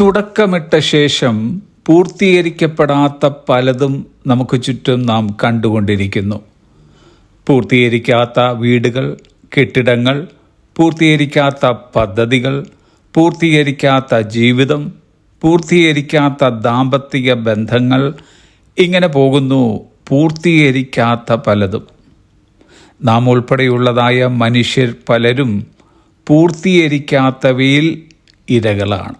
തുടക്കമിട്ട ശേഷം പൂർത്തീകരിക്കപ്പെടാത്ത പലതും നമുക്ക് ചുറ്റും നാം കണ്ടുകൊണ്ടിരിക്കുന്നു. പൂർത്തീകരിക്കാത്ത വീടുകൾ കെട്ടിടങ്ങൾ പൂർത്തീകരിക്കാത്ത പദ്ധതികൾ പൂർത്തീകരിക്കാത്ത ജീവിതം പൂർത്തീകരിക്കാത്ത ദാമ്പത്തിക ബന്ധങ്ങൾ ഇങ്ങനെ പോകുന്നു പൂർത്തീകരിക്കാത്ത പലതും. നാം ഉൾപ്പെടെയുള്ളതായ മനുഷ്യർ പലരും പൂർത്തീകരിക്കാത്തവയിൽ ഇരകളാണ്.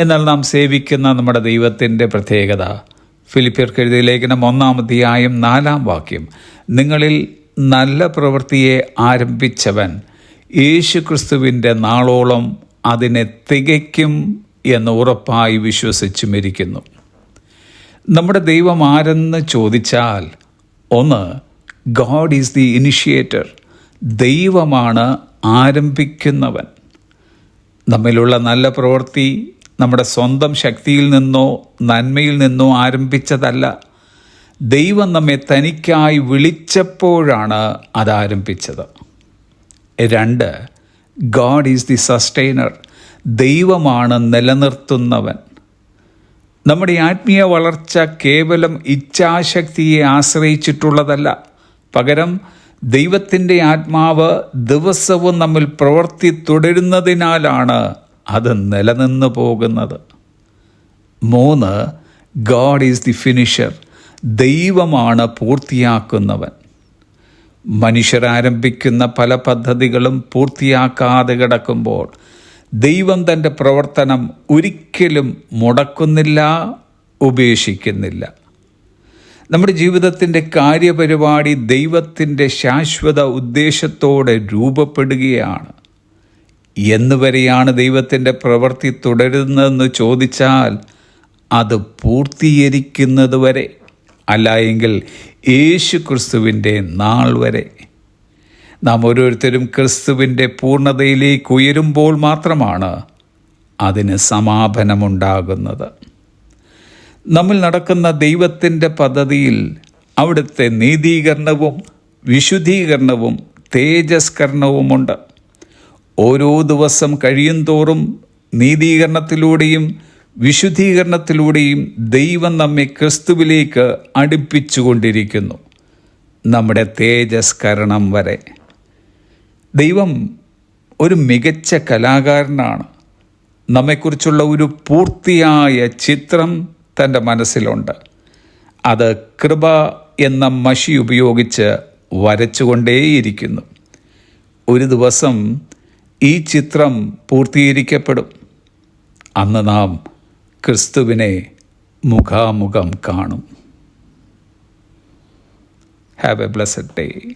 എന്നാൽ നാം സേവിക്കുന്ന നമ്മുടെ ദൈവത്തിന്റെ പ്രത്യേകത. ഫിലിപ്പിയർക്ക് എഴുതിയ ലേഖനം ഒന്നാം നാലാം വാക്യം. നിങ്ങളിൽ നല്ല പ്രവൃത്തിയെ ആരംഭിച്ചവൻ യേശുക്രിസ്തുവിന്റെ നാളോളം അതിനെ തികയ്ക്കും എന്ന് ഉറപ്പായി വിശ്വസിച്ചുമിരിക്കുന്നു നമ്മുടെ ദൈവം ആരെന്ന് ചോദിച്ചാൽ ഒന്ന് ഗോഡ് ഈസ് ദി ഇനിഷ്യേറ്റർ. ദൈവമാണ് ആരംഭിക്കുന്നവൻ. നമ്മിലുള്ള നല്ല പ്രവൃത്തി നമ്മുടെ സ്വന്തം ശക്തിയിൽ നിന്നോ നന്മയിൽ നിന്നോ ആരംഭിച്ചതല്ല. ദൈവം നമ്മെ തനിക്കായി വിളിച്ചപ്പോഴാണ് അതാരംഭിച്ചത് രണ്ട് ഗാഡ് ഈസ് ദി സസ്റ്റൈനർ ദൈവമാണ് നിലനിർത്തുന്നവൻ. നമ്മുടെ ആത്മീയ വളർച്ച കേവലം ഇച്ഛാശക്തിയെ ആശ്രയിച്ചിട്ടുള്ളതല്ല. പകരം ദൈവത്തിന്റെ ആത്മാവ് ദിവസവും നമ്മിൽ പ്രവർത്തി തുടരുന്നതിനാലാണ് അത് നിലനിന്ന് പോകുന്നത്. മൂന്ന് ഗാഡ് ഈസ് ദി ഫിനിഷർ ദൈവമാണ് പൂർത്തിയാക്കുന്നവൻ. മനുഷ്യർ ആരംഭിക്കുന്ന പല പദ്ധതികളും പൂർത്തിയാക്കാതെ കിടക്കുമ്പോൾ ദൈവം തന്റെ പ്രവർത്തനം ഒരിക്കലും മുടക്കുന്നില്ല ഉപേക്ഷിക്കുന്നില്ല. നമ്മുടെ ജീവിതത്തിന്റെ കാര്യപരിപാടി ദൈവത്തിന്റെ ശാശ്വത ഉദ്ദേശത്തോടെ രൂപപ്പെടുകയാണ്. എന്നുവരെയാണ് ദൈവത്തിന്റെ പ്രവൃത്തി തുടരുന്നതെന്ന് ചോദിച്ചാൽ അത് പൂർത്തീകരിക്കുന്നത് വരെ അല്ല എങ്കിൽ യേശു ക്രിസ്തുവിന്റെ നാൾ വരെ. നാം ഓരോരുത്തരും ക്രിസ്തുവിന്റെ പൂർണതയിലേക്ക് ഉയരുമ്പോൾ മാത്രമാണ് അതിന് സമാപനമുണ്ടാകുന്നത്. നമ്മിൽ നടക്കുന്ന ദൈവത്തിന്റെ പദ്ധതിയിൽ അവിടുത്തെ നീതീകരണവും വിശുദ്ധീകരണവും തേജസ്കരണവുമുണ്ട്. ഓരോ ദിവസം കഴിയും തോറും നീതീകരണത്തിലൂടെയും വിശുദ്ധീകരണത്തിലൂടെയും ദൈവം നമ്മെ ക്രിസ്തുവിലേക്ക് അടുപ്പിച്ചുകൊണ്ടിരിക്കുന്നു. നമ്മുടെ തേജസ്കരണം വരെ. ദൈവം ഒരു മികച്ച കലാകാരനാണ്. നമ്മെക്കുറിച്ചുള്ള ഒരു പൂർത്തിയായ ചിത്രം തന്റെ മനസ്സിലുണ്ട്. അത് കൃപ എന്ന മഷി ഉപയോഗിച്ച് വരച്ചുകൊണ്ടേയിരിക്കുന്നു. ഒരു ദിവസം ഈ ചിത്രം പൂർത്തീകരിക്കപ്പെടും. അന്ന് നാം ക്രിസ്തുവിനെ മുഖാമുഖം കാണും. Have A blessed day